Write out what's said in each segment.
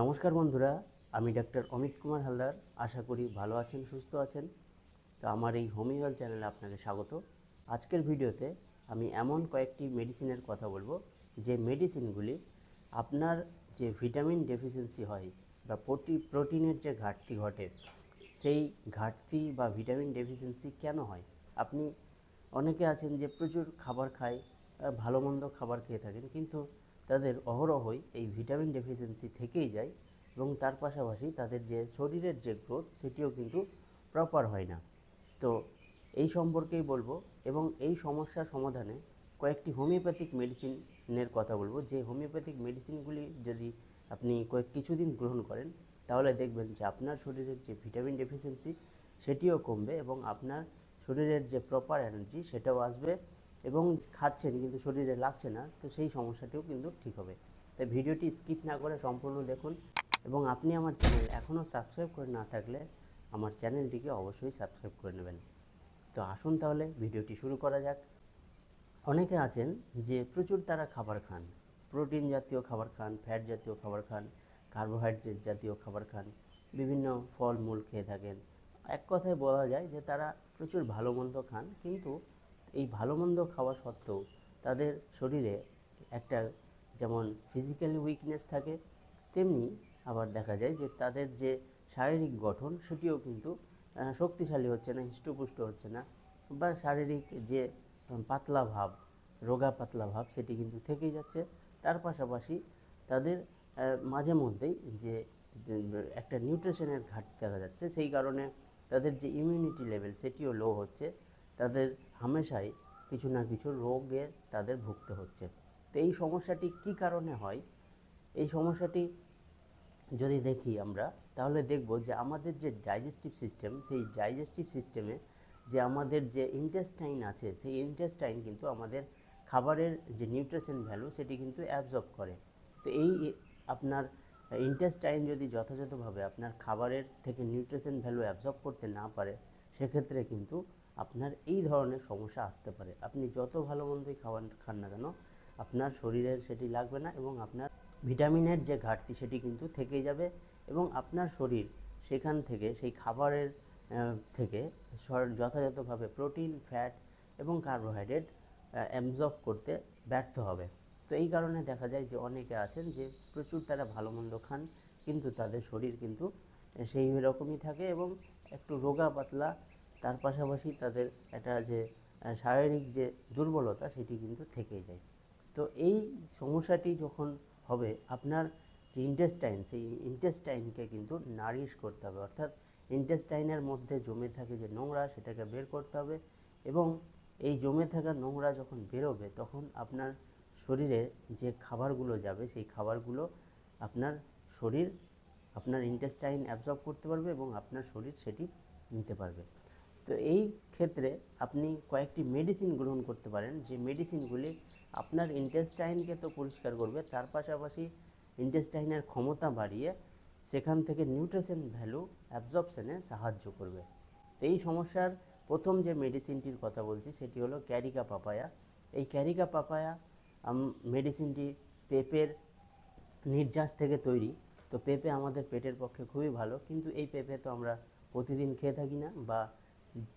নমস্কার বন্ধুরা, আমি ডাক্তার অমিত কুমার হালদার। আশা করি ভালো আছেন, সুস্থ আছেন। তো আমার এই হোমি হেলথ চ্যানেলে আপনাকে স্বাগত। আজকের ভিডিওতে আমি এমন কয়েকটি মেডিসিনের কথা বলব, যে মেডিসিনগুলি আপনার যে ভিটামিন ডেফিসিয়েন্সি হয় বা প্রোটি প্রোটিনের যে ঘাটতি ঘটে, সেই ঘাটতি বা ভিটামিন ডেফিসিয়েন্সি কেন হয়? আপনি অনেকে আছেন যে প্রচুর খাবার খায় ভালো মন্দ খাবার খেয়ে থাকেন। কিন্তু তাদের অহরহই এই ভিটামিন ডেফিসিয়েন্সি থেকেই যায় এবং তার পাশাপাশি তাদের যে শরীরের যে গ্রোথ, সেটিও কিন্তু প্রপার হয় না। তো এই সম্পর্কেই বলব এবং এই সমস্যার সমাধানে কয়েকটি হোমিওপ্যাথিক মেডিসিনের কথা বলব। যে হোমিওপ্যাথিক মেডিসিনগুলি যদি আপনি কয়েক কিছুদিন গ্রহণ করেন, তাহলে দেখবেন যে আপনার শরীরের যে ভিটামিন ডেফিসিয়েন্সি, সেটিও কমবে এবং আপনার শরীরের যে প্রপার এনার্জি, সেটাও আসবে। এবং খাচ্ছেন কিন্তু শরীরে লাগছে না, তো সেই সমস্যাটিও কিন্তু ঠিক হবে। তাই ভিডিওটি স্কিপ না করে সম্পূর্ণ দেখুন এবং আপনি আমার চ্যানেল এখনও সাবস্ক্রাইব করে না থাকলে আমার চ্যানেলটিকে অবশ্যই সাবস্ক্রাইব করে নেবেন। তো আসুন তাহলে ভিডিওটি শুরু করা যাক। অনেকে আছেন যে প্রচুর তারা খাবার খান, প্রোটিন জাতীয় খাবার খান, ফ্যাট জাতীয় খাবার খান, কার্বোহাইড্রেট জাতীয় খাবার খান, বিভিন্ন ফল মূল খেয়ে থাকেন। এক কথায় বলা যায় যে তারা প্রচুর ভালো মন্দ খান, কিন্তু এই ভালো মন্দ খাওয়া সত্ত্বেও তাদের শরীরে একটা যেমন ফিজিক্যালি উইকনেস থাকে, তেমনি আবার দেখা যায় যে তাদের যে শারীরিক গঠন সেটিও কিন্তু শক্তিশালী হচ্ছে না, হৃষ্টপুষ্ট হচ্ছে না বা শারীরিক যে পাতলা ভাব, রোগা পাতলা ভাব সেটি কিন্তু থেকেই যাচ্ছে। তার পাশাপাশি তাদের মাঝে মধ্যেই যে, একটা নিউট্রিশনের ঘাটতি দেখা যাচ্ছে, সেই কারণে তাদের যে ইমিউনিটি লেভেল সেটিও লো হচ্ছে। তাদের হামেশাই কিছু না কিছু রোগে তাদের ভুগতে হচ্ছে। তো এই সমস্যাটি কী কারণে হয়? এই সমস্যাটি যদি দেখি আমরা, তাহলে দেখব যে আমাদের যে ডাইজেস্টিভ সিস্টেম সেই ডাইজেস্টিভ সিস্টেমে যে আমাদের যে ইন্টেস্টাইন আছে, সেই ইন্টেস্টাইন কিন্তু আমাদের খাবারের যে নিউট্রিশন ভ্যালু সেটি কিন্তু অ্যাবজর্ব করে। তো এই আপনার ইন্টেস্টাইন যদি যথাযথভাবে আপনার খাবারের থেকে নিউট্রিশন ভ্যালু অ্যাবজর্ব করতে না পারে, সেক্ষেত্রে কিন্তু আপনার এই ধরনের সমস্যা আসতে পারে। আপনি যত ভালো মন্দই খাওয়ান, খান না কেন, আপনার শরীরের সেটি লাগবে না এবং আপনার ভিটামিনের যে ঘাটতি সেটি কিন্তু থেকেই যাবে এবং আপনার শরীর সেখান থেকে, সেই খাবারের থেকে যথাযথভাবে প্রোটিন, ফ্যাট এবং কার্বোহাইড্রেট অ্যাবজর্ব করতে ব্যর্থ হবে। তো এই কারণে দেখা যায় যে অনেকে আছেন যে প্রচুর তারা ভালো মন্দ খান, কিন্তু তাদের শরীর কিন্তু সেই রকমই থাকে এবং একটু রোগা পাতলা তার পাশাপাশি তাদের একটা যে শারীরিক যে দুর্বলতা সেটি কিন্তু থেকেই যায়। তো এই সমস্যাটি যখন হবে, আপনার যে ইন্টেস্টাইন সেই ইন্টেস্টাইনকে কিন্তু নারিশ করতে হবে। অর্থাৎ ইন্টেস্টাইনের মধ্যে জমে থাকে যে নোংরা, সেটাকে বের করতে হবে এবং এই জমে থাকা নোংরা যখন বেরোবে, তখন আপনার শরীরে যে খাবারগুলো যাবে, সেই খাবারগুলো আপনার শরীর, আপনার ইন্টেস্টাইন অ্যাবজর্ব করতে পারবে এবং আপনার শরীর সেটি নিতে পারবে। তো এই ক্ষেত্রে আপনি কয়েকটি মেডিসিন গ্রহণ করতে পারেন। যে মেডিসিনগুলি আপনার ইন্টেস্টাইনকে তো পরিষ্কার করবে, তার পাশাপাশি ইন্টেস্টাইনের ক্ষমতা বাড়িয়ে সেখান থেকে নিউট্রিশন ভ্যালু অ্যাবজর্পশনে সাহায্য করবে। তো এই সমস্যার প্রথম যে মেডিসিনটির কথা বলছি, সেটি হলো ক্যারিকা পাপায়া। এই ক্যারিকা পাপায়া মেডিসিনটি পেঁপের নির্যাস থেকে তৈরি। তো পেঁপে আমাদের পেটের পক্ষে খুবই ভালো, কিন্তু এই পেঁপে তো আমরা প্রতিদিন খেয়ে থাকি না বা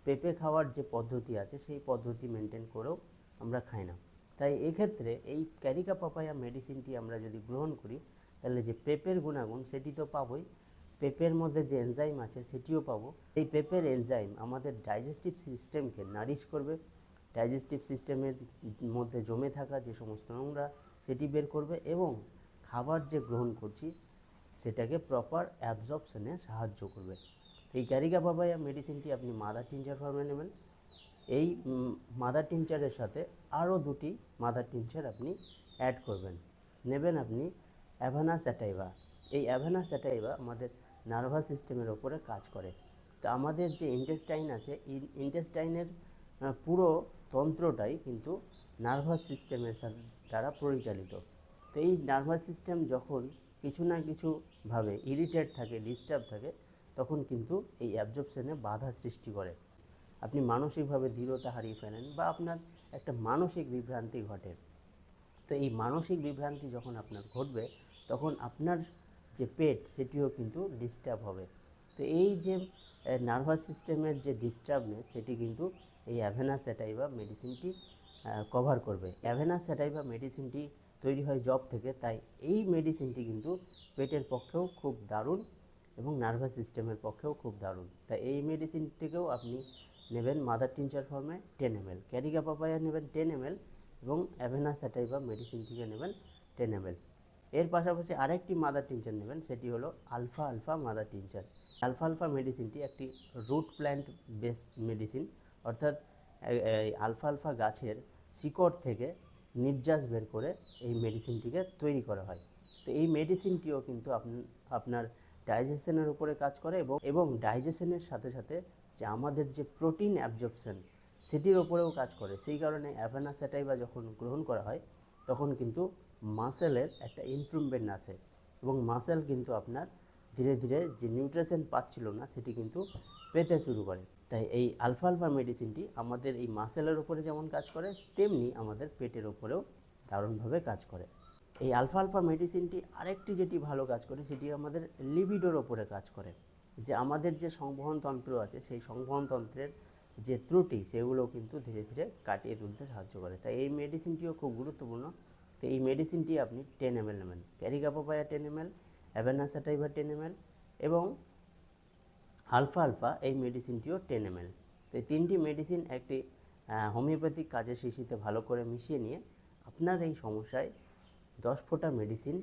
পেঁপে খাওয়ার যে পদ্ধতি আছে, সেই পদ্ধতি মেনটেন করেও আমরা খাই না। তাই এক্ষেত্রে এই ক্যারিকা পাপায়া মেডিসিনটি আমরা যদি গ্রহণ করি, তাহলে যে পেঁপের গুণাগুণ সেটি তো পাবই। পেঁপের মধ্যে যে এনজাইম আছে সেটিও পাবো। এই পেঁপের এনজাইম আমাদের ডাইজেস্টিভ সিস্টেমকে নারিশ করবে। ডাইজেস্টিভ সিস্টেমের মধ্যে জমে থাকা যে সমস্ত নোংরা, সেটি বের করবে এবং খাবার যে গ্রহণ করছি, সেটাকে প্রপার অ্যাবজর্পশনে সাহায্য করবে। এই ক্যারিকা পাপায়া মেডিসিনটি আপনি মাদার টিনচার ফর্মে নেবেন। এই মাদার টিনচারের সাথে আরও দুটি মাদার টিনচার আপনি অ্যাড করবেন। নেবেন আপনি অ্যাভানা স্যাটাইভা। এই অ্যাভানা স্যাটাইভা আমাদের নার্ভাস সিস্টেমের ওপরে কাজ করে। তো আমাদের যে ইন্টেস্টাইন আছে ইন্টেস্টাইনের পুরো তন্ত্রটাই কিন্তু নার্ভাস সিস্টেমের দ্বারা পরিচালিত। তো এই নার্ভাস সিস্টেম যখন কিছু না কিছুভাবে ইরিটেট থাকে ডিস্টার্ব থাকে তখন কিন্তু এই অ্যাবজর্পশনে বাধা সৃষ্টি করে। আপনি মানসিকভাবে দৃঢ়তা হারিয়ে ফেলেন বা আপনার একটা মানসিক বিভ্রান্তি ঘটে। তো এই মানসিক বিভ্রান্তি যখন আপনার ঘটবে, তখন আপনার যে পেট, সেটিও কিন্তু ডিস্টার্ব হবে। তো এই যে নার্ভাস সিস্টেমের যে ডিস্টার্বনেস সেটি কিন্তু এই অ্যাভেনা স্যাটাইভা মেডিসিনটি কভার করবে। অ্যাভেনা স্যাটাইভা মেডিসিনটি তৈরি হয় জব থেকে, তাই এই মেডিসিনটি কিন্তু পেটের পক্ষেও খুব দারুণ এবং নার্ভাস সিস্টেমের পক্ষেও খুব দারুণ। তাই এই মেডিসিনটিকেও আপনি নেবেন মাদার টিনচার ফর্মে ten M L Carica papaya নেবেন টেন এম এল এবং অ্যাভেনা স্যাটাইভা মেডিসিনটিকে নেবেন টেন এম এল এর পাশাপাশি আরেকটি মাদার টিনচার নেবেন, সেটি হলো alpha alpha mother tincture alpha alpha মেডিসিনটি একটি রুট প্ল্যান্ট বেসড মেডিসিন অর্থাৎ আলফা আলফা গাছের শিকড় থেকে নির্যাস বের করে এই মেডিসিনটিকে তৈরি করা হয়। তো এই মেডিসিনটিও কিন্তু আপন- আপনার ডাইজেশনের উপরে কাজ করে এবং এবং ডাইজেশনের সাথে সাথে যে আমাদের যে প্রোটিন অ্যাবজর্পশন, সেটির ওপরেও কাজ করে। সেই কারণে অ্যাভানাসাটাইবা যখন গ্রহণ করা হয়, তখন কিন্তু মাসেলের একটা ইমপ্রুভমেন্ট আসে এবং মাসেল কিন্তু আপনার ধীরে ধীরে যে নিউট্রিশন পাচ্ছিল না, সেটি কিন্তু পেতে শুরু করে। তাই এই আলফা আলফা মেডিসিনটি আমাদের এই মাসেলের উপরে যেমন কাজ করে, তেমনি আমাদের পেটের ওপরেও দারুণভাবে কাজ করে। এই আলফা আলফা মেডিসিনটি আরেকটি যেটি ভালো কাজ করে, সেটি আমাদের লিবিডোর ওপরে কাজ করে। যে আমাদের যে সংবহন তন্ত্র আছে, সেই সংবহন তন্ত্রের যে ত্রুটি, সেগুলো কিন্তু ধীরে ধীরে কাটিয়ে তুলতে সাহায্য করে। তাই এই মেডিসিনটিও খুব গুরুত্বপূর্ণ। তো এই মেডিসিনটি আপনি টেন এম এল নেবেন। ক্যারিকাপাপায়া ten M L Avena sativa ten M L এবং আলফা আলফা এই মেডিসিনটিও টেন এম এল। তো এই তিনটি মেডিসিন একটি হোমিওপ্যাথিক কাজের শিশিতে ভালো করে মিশিয়ে নিয়ে আপনার এই সমস্যায় দশ ফোঁটা মেডিসিন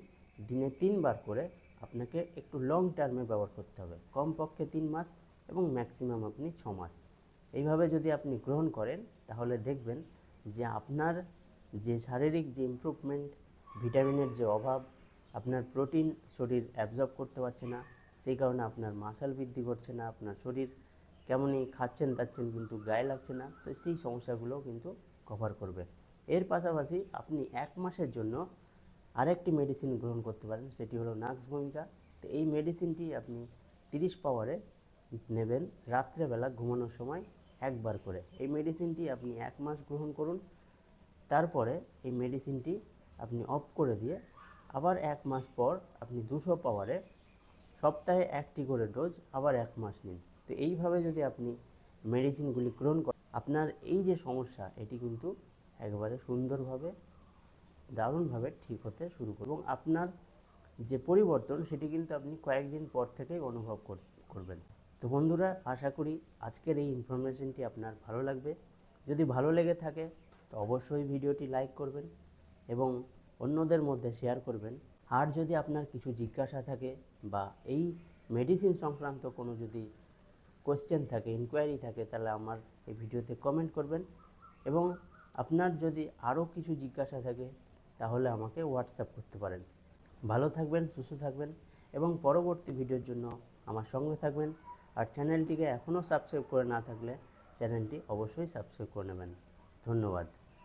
দিনে তিনবার করে আপনাকে একটু লং টার্মে ব্যবহার করতে হবে। কমপক্ষে তিন মাস এবং ম্যাক্সিমাম আপনি ছ মাস। এইভাবে যদি আপনি গ্রহণ করেন, তাহলে দেখবেন যে আপনার যে শারীরিক যে ইমপ্রুভমেন্ট ভিটামিনের যে অভাব, আপনার প্রোটিন শরীর অ্যাবজর্ব করতে পারছে না, সেই কারণে আপনার মাসাল বৃদ্ধি করছে না, আপনার শরীর কেমনই খাচ্ছেন তাচ্ছেন কিন্তু গায়ে লাগছে না, তো সেই সমস্যাগুলোও কিন্তু কভার করবে। এর পাশাপাশি আপনি এক মাসের জন্য আরেকটি মেডিসিন গ্রহণ করতে পারেন, সেটি হলো নাক্স ভূমিকা তো এই মেডিসিনটি আপনি তিরিশ পাওয়ারে নেবেন, রাত্রেবেলা ঘুমানোর সময় একবার করে। এই মেডিসিনটি আপনি এক মাস গ্রহণ করুন, তারপরে এই মেডিসিনটি আপনি অফ করে দিয়ে আবার এক মাস পর আপনি দুশো পাওয়ারে সপ্তাহে একটি করে ডোজ আবার এক মাস নিন। তো এইভাবে যদি আপনি মেডিসিনগুলি গ্রহণ করেন, আপনার এই যে সমস্যা, এটি কিন্তু একবারে সুন্দরভাবে দারুণভাবে ঠিক হতে শুরু করবে এবং আপনার যে পরিবর্তন সেটি কিন্তু আপনি কয়েকদিন পর থেকেই অনুভব কর- করবেন। তো বন্ধুরা, আশা করি আজকের এই ইনফরমেশনটি আপনার ভালো লাগবে। যদি ভালো লেগে থাকে, তো অবশ্যই ভিডিওটি লাইক করবেন এবং অন্যদের মধ্যে শেয়ার করবেন। আর যদি আপনার কিছু জিজ্ঞাসা থাকে বা এই মেডিসিন সংক্রান্ত কোনো যদি কোয়েশ্চেন থাকে ইনকোয়ারি থাকে, তাহলে আমার এই ভিডিওতে কমেন্ট করবেন। এবং আপনার যদি আরও কিছু জিজ্ঞাসা থাকে তাহলে আমাকে হোয়াটসঅ্যাপ করতে পারেন। ভালো থাকবেন, সুস্থ থাকবেন এবং পরবর্তী ভিডিওর জন্য আমার সঙ্গে থাকবেন। আর চ্যানেলটিকে এখনও সাবস্ক্রাইব করে না থাকলে চ্যানেলটি অবশ্যই সাবস্ক্রাইব করে নেবেন। ধন্যবাদ।